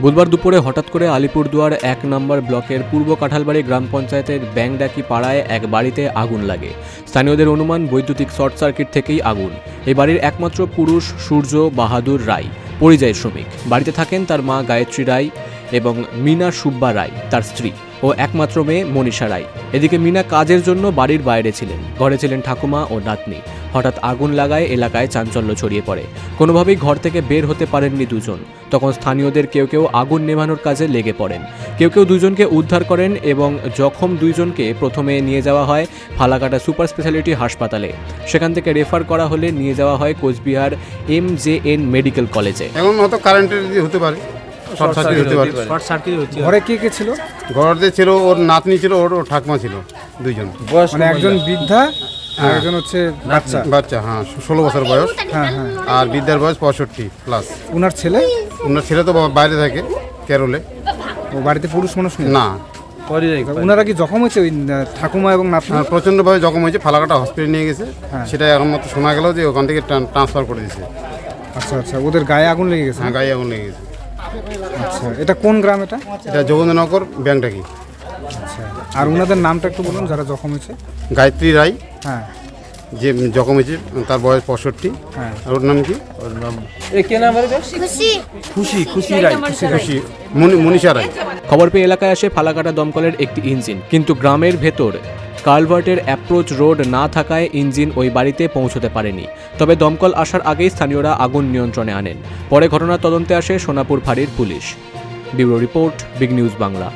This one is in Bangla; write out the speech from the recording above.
বুধবার দুপুরে হঠাৎ করে আলিপুরদুয়ার এক নম্বর ব্লকের পূর্ব কাঁঠালবাড়ি গ্রাম পঞ্চায়েতের ব্যাংডাকি পাড়ায় এক বাড়িতে আগুন লাগে। স্থানীয়দের অনুমান, বৈদ্যুতিক শর্ট সার্কিট থেকেই আগুন। এই বাড়ির একমাত্র পুরুষ সূর্য বাহাদুর রায়, পরিযায়ী শ্রমিক। বাড়িতে থাকেন তার মা গায়ত্রী রায় এবং মিনা সুব্বা রায়, তার স্ত্রী। ও একমাত্র মেয়ে মনীষা রায়। এদিকে মিনা কাজের জন্য বাড়ির বাইরে ছিলেন। ঘরে ছিলেন ঠাকুমা ও নাতনি। হঠাৎ আগুন লাগায় এলাকায় চাঞ্চল্য ছড়িয়ে পড়ে। কোনোভাবেই ঘর থেকে বের হতে পারেননি দুজন। তখন স্থানীয়দের কেউ কেউ আগুন নেভানোর কাজে লেগে পড়েন। কেউ কেউ দুজনকে উদ্ধার করেন এবং জখম দুইজনকে প্রথমে নিয়ে যাওয়া হয় ফালাকাটা সুপার স্পেশালিটি হাসপাতালে। সেখান থেকে রেফার করা হলে নিয়ে যাওয়া হয় Coochbehar M J N medical কলেজে। এখন হয়তো কারেন্টের হতে পারে। শর্ট সার্কিট হতে পারে। শর্ট সার্কিট হচ্ছে ঘরে কে কে ছিল? ঘরতে ছিল ওর নাতনি ছিল ওর ওর ঠাকমা ছিল দুইজন। বয়স মানে একজন বৃদ্ধা আর একজন হচ্ছে বাচ্চা। বাচ্চা হ্যাঁ ষোলো বছর বয়স। হ্যাঁ হ্যাঁ। আর বিদ্যার বয়স পঁয়ষট্টি প্লাস উনার ছেলে? ওনার ছেলে তো বাইরে থাকে কেরলে। ও বাড়িতে পুরুষ মানুষ নেই? না। ওনারা কি জখম হয়েছে ওই আহ, ঠাকুমা এবং নাতনি? আর প্রচণ্ডভাবে জখম হয়েছে ফালাকাটা হসপিটালে নিয়ে গেছে। হ্যাঁ। সেটা এখন মতো শোনা গেল যে ওখান থেকে ট্রান্সফার করে দিয়েছে। আচ্ছা আচ্ছা ওদের গায়ে আগুন লেগে গেছে? হ্যাঁ গায়ে আগুন লেগে গেছে। আচ্ছা এটা কোন গ্রাম এটা? এটা যোগেন্দ্রনগর ব্যাংকটা কি আচ্ছা আর ওনাদের নামটা একটু বলুন যারা জখম হয়েছে। গায়ত্রী রায়। হ্যাঁ। যে জখম হয়েছে তার বয়স পঁয়ষট্টি। হ্যাঁ। আর ওর নাম কি? এ কে নাম খুশি। খুশি। রায় খুশি মনি- মনীষা রায়। খবর পেয়ে এলাকায় আসে ফালাকাটা দমকলের একটি ইঞ্জিন কিন্তু গ্রামের ভেতর কালভার্টের অ্যাপ্রোচ রোড না থাকায় ইঞ্জিন ওই বাড়িতে পৌঁছতে পারেনি। তবে দমকল আসার আগেই স্থানীয়রা আগুন নিয়ন্ত্রণে আনেন। পরে ঘটনার তদন্তে আসে সোনাপুর ফাঁড়ির police. Bureau report, big news Bangla.